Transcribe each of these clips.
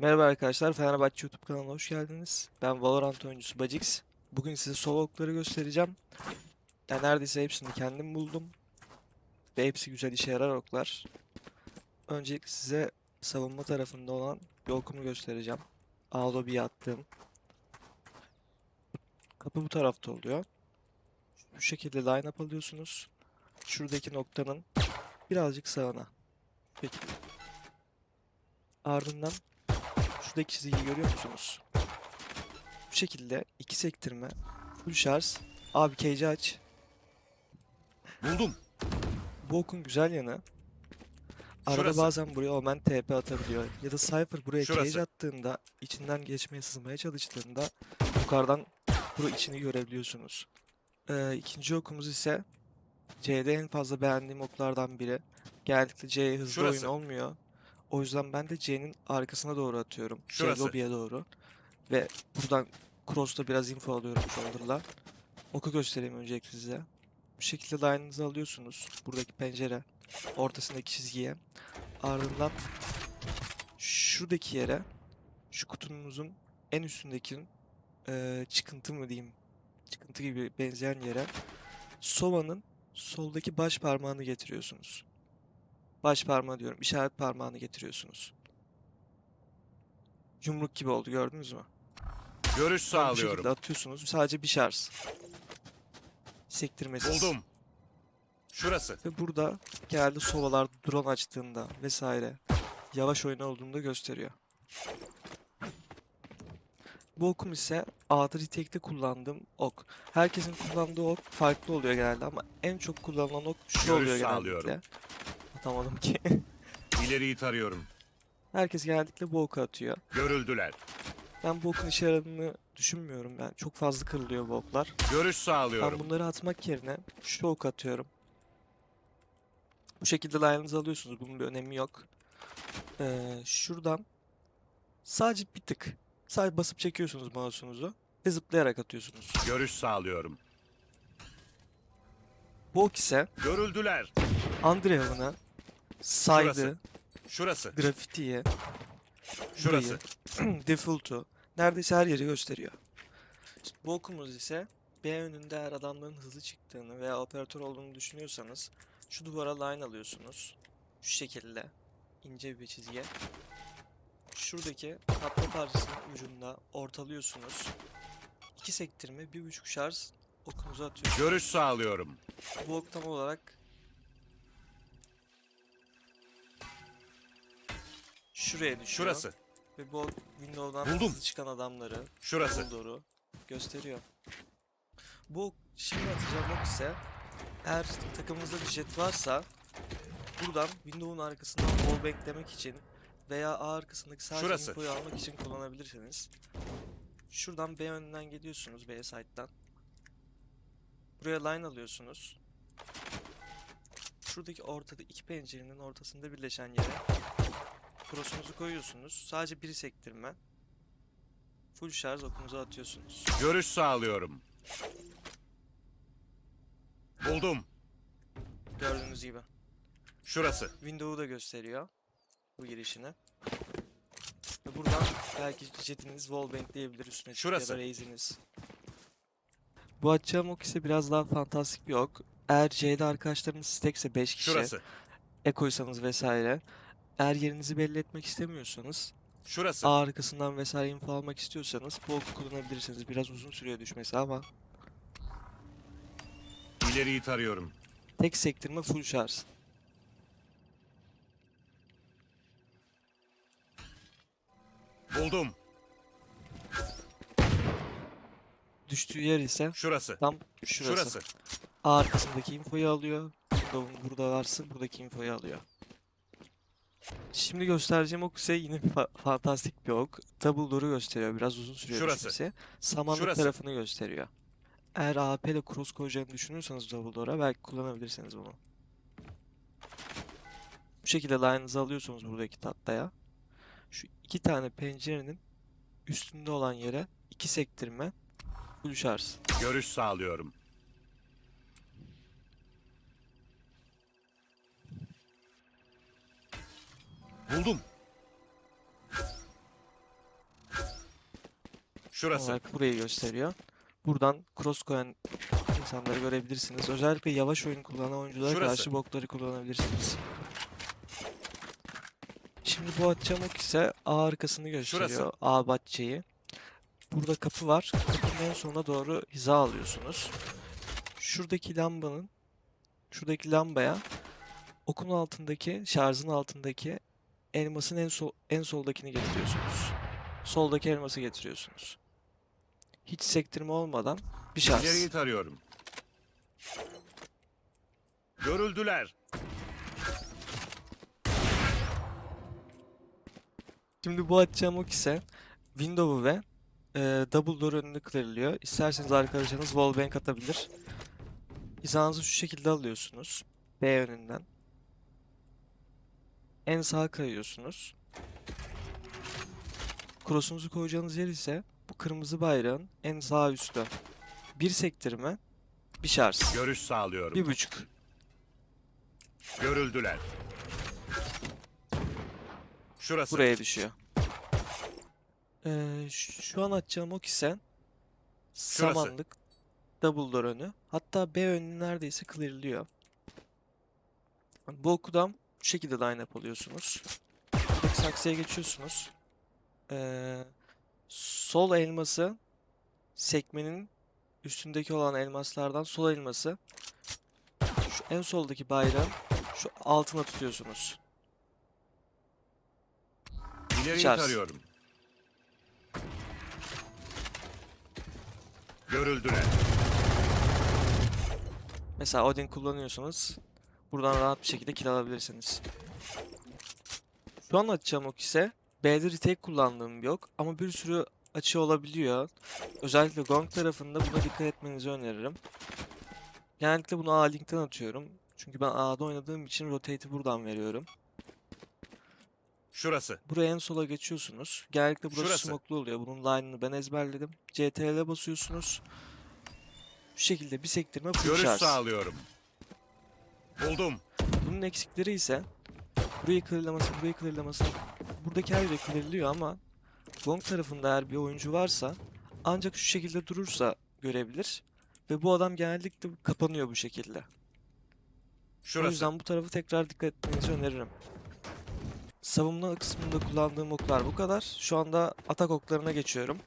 Merhaba arkadaşlar, Fenerbahçe YouTube kanalına hoş geldiniz. Ben Valorant oyuncusu Bajix. Bugün size solo okları göstereceğim. Yani neredeyse hepsini kendim buldum. Ve hepsi güzel işe yarar oklar. Öncelikle size savunma tarafında olan bir okumu göstereceğim. A lobby'ye attığım. Kapı bu tarafta oluyor. Bu şekilde line up alıyorsunuz. Şuradaki noktanın birazcık sağına. Peki. Ardından Şuradaki çizgiyi görüyor musunuz? Bu şekilde iki sektirme, full şarj. Abi cage'i aç. Buldum. Bu okun güzel yanı. Arada Şurası. bazen buraya Omen TP atabiliyor. Ya da Cypher buraya cage Şurası. attığında, içinden geçmeye sızmaya çalıştığında yukarıdan pro içini görebiliyorsunuz. Ee, ikinci okumuz ise C'de en fazla beğendiğim oklardan biri. Genellikle C'ye hızlı Şurası. oyun olmuyor. O yüzden ben de C'nin arkasına doğru atıyorum. C Şurası. lobby'ye doğru. Ve buradan cross'ta biraz info alıyorum shoulder'la. Oku göstereyim öncelikle size. Bu şekilde line'ınızı alıyorsunuz. Buradaki pencere ortasındaki çizgiye. Ardından şuradaki yere şu kutunuzun en üstündeki eee, çıkıntı mı diyeyim çıkıntı gibi benzeyen yere Sova'nın soldaki baş parmağını getiriyorsunuz. Baş parmağı diyorum. işaret parmağını getiriyorsunuz. Yumruk gibi oldu gördünüz mü? Görüş Bu şekilde sağlıyorum. atıyorsunuz. Sadece bir şarj. Sektirmesiz. Buldum. Şurası. Ve burada genelde sovalar drone açtığında vesaire yavaş oyun olduğunda gösteriyor. Bu okum ise A'da retake'de kullandığım ok. Herkesin kullandığı ok farklı oluyor genelde ama en çok kullanılan ok şu Görüş oluyor sağlıyorum. genellikle. Atamadım ki. İleriyi tarıyorum. Herkes genellikle bu oku atıyor. Görüldüler. Ben bu okun işe yaradığını düşünmüyorum. Yani çok fazla kırılıyor bu oklar. Görüş Ben sağlıyorum. bunları atmak yerine şu ok atıyorum. Bu şekilde line'ınızı alıyorsunuz. Bunun bir önemi yok. Ee, şuradan sadece bir tık. Sadece basıp çekiyorsunuz mouse'unuzu ve zıplayarak atıyorsunuz. Görüş sağlıyorum. Bu ok ise Görüldüler. Andreev'ını saydı, Şurası. grafitiyi, Şurası. burayı, default'u neredeyse her yeri gösteriyor. İşte bu okumuz ise B önünde eğer adamların hızlı çıktığını veya operatör olduğunu düşünüyorsanız şu duvara line alıyorsunuz. Şu şekilde ince bir çizgi. Şuradaki katma parçasının ucunda ortalıyorsunuz. İki sektirme, bir buçuk şarj okunuzu atıyorsunuz. Görüş sağlıyorum. Bu ok tam olarak şuraya düşüyor. Şurası. Ve bu Windows'dan Buldum. hızlı çıkan adamları Şurası. doğru gösteriyor. Bu şimdi atacağım ok ise eğer takımınızda bir jet varsa buradan Windows'un arkasından wallbang demek için veya A arkasındaki sadece Şurası. infoyu almak için kullanabilirsiniz. Şuradan B önünden geliyorsunuz B site'dan. Buraya line alıyorsunuz. Şuradaki ortada iki pencerenin ortasında birleşen yere cross'unuzu koyuyorsunuz. Sadece biri sektirme. Full şarj okunuzu atıyorsunuz. Görüş sağlıyorum. Buldum. Gördüğünüz gibi. Şurası. Window'u da gösteriyor. Bu girişini. Ve buradan belki jetiniz wallbang diyebilir üstüne çıkıp ya Şurası. da raze'iniz. Bu açacağım ok ise biraz daha fantastik bir ok. Eğer C'de arkadaşlarınız stackse 5 kişi, Şurası. ekoysanız vesaire. Eğer yerinizi belli etmek istemiyorsanız, Şurası. A arkasından vesaire info almak istiyorsanız bu oku kullanabilirsiniz. Biraz uzun sürüyor düşmesi ama İleriyi tarıyorum. tek sektirme full şarj. Buldum. Düştüğü yer ise Şurası. tam şurası. Şurası. A arkasındaki infoyu alıyor. Windows'un burada varsa buradaki infoyu alıyor. Şimdi göstereceğim ok ise yine fa- fantastik bir ok. Double door'u gösteriyor. Biraz uzun sürüyor Şurası. düşmesi. Samanlık Şurası. tarafını gösteriyor. Eğer AP ile cross koyacağını düşünüyorsanız double door'a belki kullanabilirsiniz bunu. Bu şekilde line'ınızı alıyorsunuz buradaki tahtaya. Şu iki tane pencerenin üstünde olan yere iki sektirme full şarj. Görüş sağlıyorum. Buldum. Şurası. olarak burayı gösteriyor. Buradan cross koyan insanları görebilirsiniz. Özellikle yavaş oyun kullanan oyunculara Şurası. karşı bokları kullanabilirsiniz. Şimdi bu atacağım ok ise A arkasını gösteriyor. Şurası. A bahçeyi. Burada kapı var. Kapının en sonuna doğru hiza alıyorsunuz. Şuradaki lambanın şuradaki lambaya okun altındaki, şarjın altındaki elmasın en sol en soldakini getiriyorsunuz. Soldaki elması getiriyorsunuz. Hiç sektirme olmadan bir şarj. İleriyi tarıyorum. Görüldüler. Şimdi bu atacağım ok ise Windows'u ve e, Double Door önünü clearlıyor. İsterseniz arkadaşınız wallbang atabilir. Hizanızı şu şekilde alıyorsunuz. B yönünden. En sağa kayıyorsunuz. Cross'unuzu koyacağınız yer ise bu kırmızı bayrağın en sağ üstü. Bir sektirme, bir şarj. Görüş sağlıyorum. Bir buçuk. Görüldüler. Şurası. Buraya düşüyor. Ee, şu an atacağım ok ise Şurası. samanlık double door önü. Hatta B önünü neredeyse clearlıyor. Bu okudan bu şekilde line up. Buradaki saksıya geçiyorsunuz. Ee, sol elması sekmenin üstündeki olan elmaslardan sol elması şu en soldaki bayrağın şu altına tutuyorsunuz. İleriyi Şarj. tarıyorum. Görüldüler. Mesela Odin kullanıyorsanız buradan rahat bir şekilde kill alabilirsiniz. Şu an açacağım ok ise B'de retake kullandığım bir ok ama bir sürü açı olabiliyor. Özellikle Gong tarafında buna dikkat etmenizi öneririm. Genellikle bunu A-Link'ten atıyorum. Çünkü ben A'da oynadığım için rotate'i buradan veriyorum. Şurası. Buraya en sola geçiyorsunuz. Genellikle burası Şurası. smoke'lu oluyor. Bunun line'ını ben ezberledim. CTRL'e basıyorsunuz. Şu şekilde bir sektirme Görüş charge. sağlıyorum. Buldum. Bunun eksikleri ise burayı clearlaması, burayı clearlaması. Buradaki her yeri clearlıyor ama Gong tarafında eğer bir oyuncu varsa ancak şu şekilde durursa görebilir. Ve bu adam genellikle kapanıyor bu şekilde. O Şurası. yüzden bu tarafı tekrar dikkat etmenizi öneririm. Savunma kısmında kullandığım oklar bu kadar. Şu anda atak oklarına geçiyorum.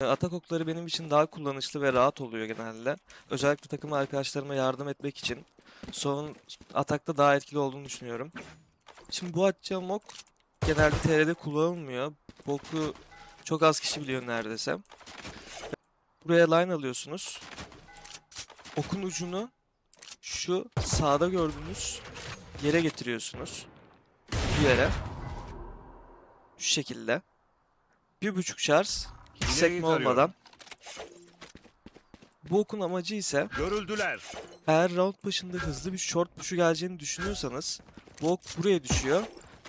E, Atak okları benim için daha kullanışlı ve rahat oluyor genelde. Özellikle takım arkadaşlarıma yardım etmek için. Son atakta daha etkili olduğunu düşünüyorum. Şimdi bu atacağım ok genelde TR'de kullanılmıyor. Bu oku çok az kişi biliyor neredeyse. Buraya line alıyorsunuz. Okun ucunu şu sağda gördüğünüz yere getiriyorsunuz. Bu yere. Şu şekilde. Bir buçuk şarj. Hiç sekme olmadan. Bu okun amacı ise Görüldüler. eğer round başında hızlı bir short push'u geleceğini düşünüyorsanız bu ok buraya düşüyor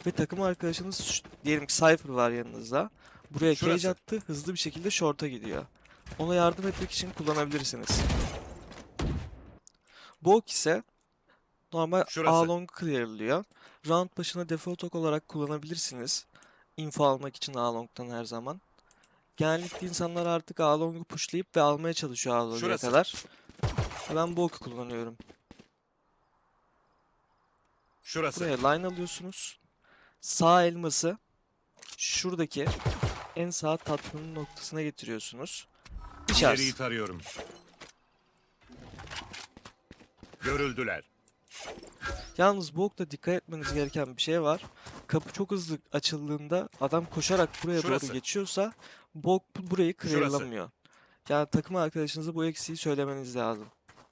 ve takım arkadaşınız diyelim ki Cypher var yanınızda. Buraya cage Şurası. attı hızlı bir şekilde short'a gidiyor. Ona yardım etmek için kullanabilirsiniz. Bu ok ise normal Şurası. A long clearlıyor. Round başına default ok olarak kullanabilirsiniz. Info almak için A long'tan her zaman. Genellikle insanlar artık A long'u pushlayıp ve almaya çalışıyor A long'a Şurası. kadar. Ben bu oku kullanıyorum. Şurası. Buraya line alıyorsunuz. Sağ elması şuradaki en sağ tatlının noktasına getiriyorsunuz. İleriyi tarıyorum. Görüldüler. Yalnız bu okta dikkat etmeniz gereken bir şey var. Kapı çok hızlı açıldığında adam koşarak buraya Şurası. doğru geçiyorsa bu ok burayı clearlamıyor. Yani takım arkadaşınıza bu eksiği söylemeniz lazım.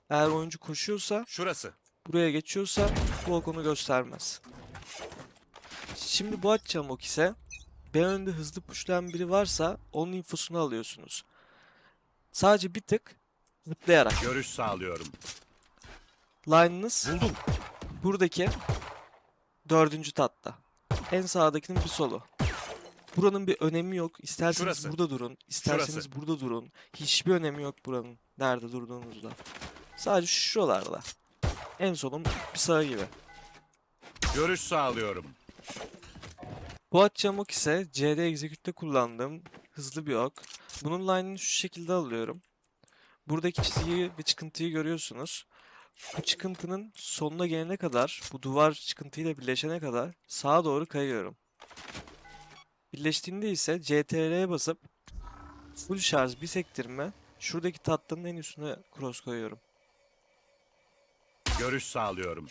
Eğer oyuncu koşuyorsa Şurası. buraya geçiyorsa bu ok onu göstermez. Şimdi bu atacağım ok ise B önünde hızlı pushlayan biri varsa onun infosunu alıyorsunuz. Sadece bir tık zıplayarak. Görüş sağlıyorum. Line'ınız Buldum. Buradaki dördüncü tatta. En sağdakinin bir solu. Buranın bir önemi yok. İsterseniz Şurası. burada durun, isterseniz Şurası. burada durun. Hiçbir önemi yok buranın nerede durduğunuzda. Sadece şuralarda. En sonun bir sağı gibi. Görüş sağlıyorum. Bu atacağım ok ise CD Execute'de kullandığım hızlı bir ok. Bunun line'ını şu şekilde alıyorum. Buradaki çizgiyi ve çıkıntıyı görüyorsunuz. Bu çıkıntının sonuna gelene kadar, bu duvar çıkıntıyla birleşene kadar sağa doğru kayıyorum. Birleştiğinde ise CTRL'ye basıp full şarj bir sektirme şuradaki tatlının en üstüne cross koyuyorum. Görüş sağlıyorum.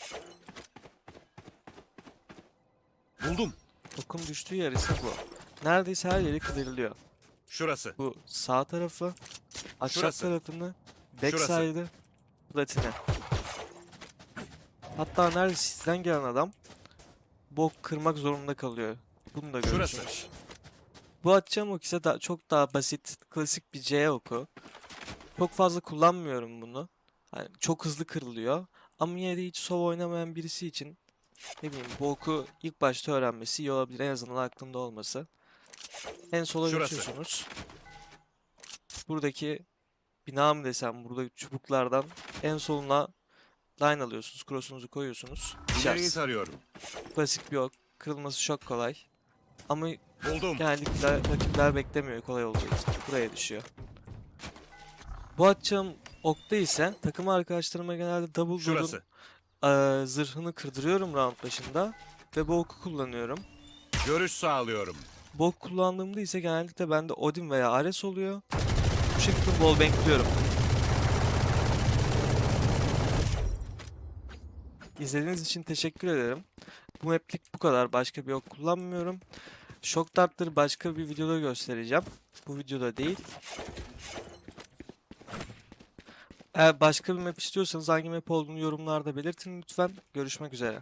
Buldum. Okun düştüğü yer ise bu. Neredeyse her yeri kıdırılıyor. Şurası. Bu sağ tarafı, ahşap Şurası. tarafını, backside'ı, platini. Hatta neredeyse sizden gelen adam bu oku kırmak zorunda kalıyor. Bunu da görürsünüz. Bu atacağım ok ise da, çok daha basit, klasik bir C oku. Çok fazla kullanmıyorum bunu. Hani çok hızlı kırılıyor. Ama yine de hiç sov oynamayan birisi için ne bileyim bu oku ilk başta öğrenmesi iyi olabilir. En azından aklında olması. En sola Şurası. geçiyorsunuz. Buradaki bina mı desem burada çubuklardan en soluna line alıyorsunuz. Cross'unuzu koyuyorsunuz. İleriyi Nişas. tarıyorum. Klasik bir ok. Kırılması çok kolay. Ama Buldum. genellikle rakipler beklemiyor kolay olduğu için. Buraya düşüyor. Bu atacağım okta ise takım arkadaşlarıma genelde double Şurası. eee, zırhını kırdırıyorum round başında ve bu oku kullanıyorum. Görüş sağlıyorum. Bu ok kullandığımda ise genellikle bende Odin veya Ares oluyor. Bu şekilde wallbankliyorum. İzlediğiniz için teşekkür ederim. Bu maplik bu kadar. Başka bir ok kullanmıyorum. Shock Dart'ları başka bir videoda göstereceğim. Bu videoda değil. Eğer başka bir map istiyorsanız hangi map olduğunu yorumlarda belirtin lütfen. Görüşmek üzere.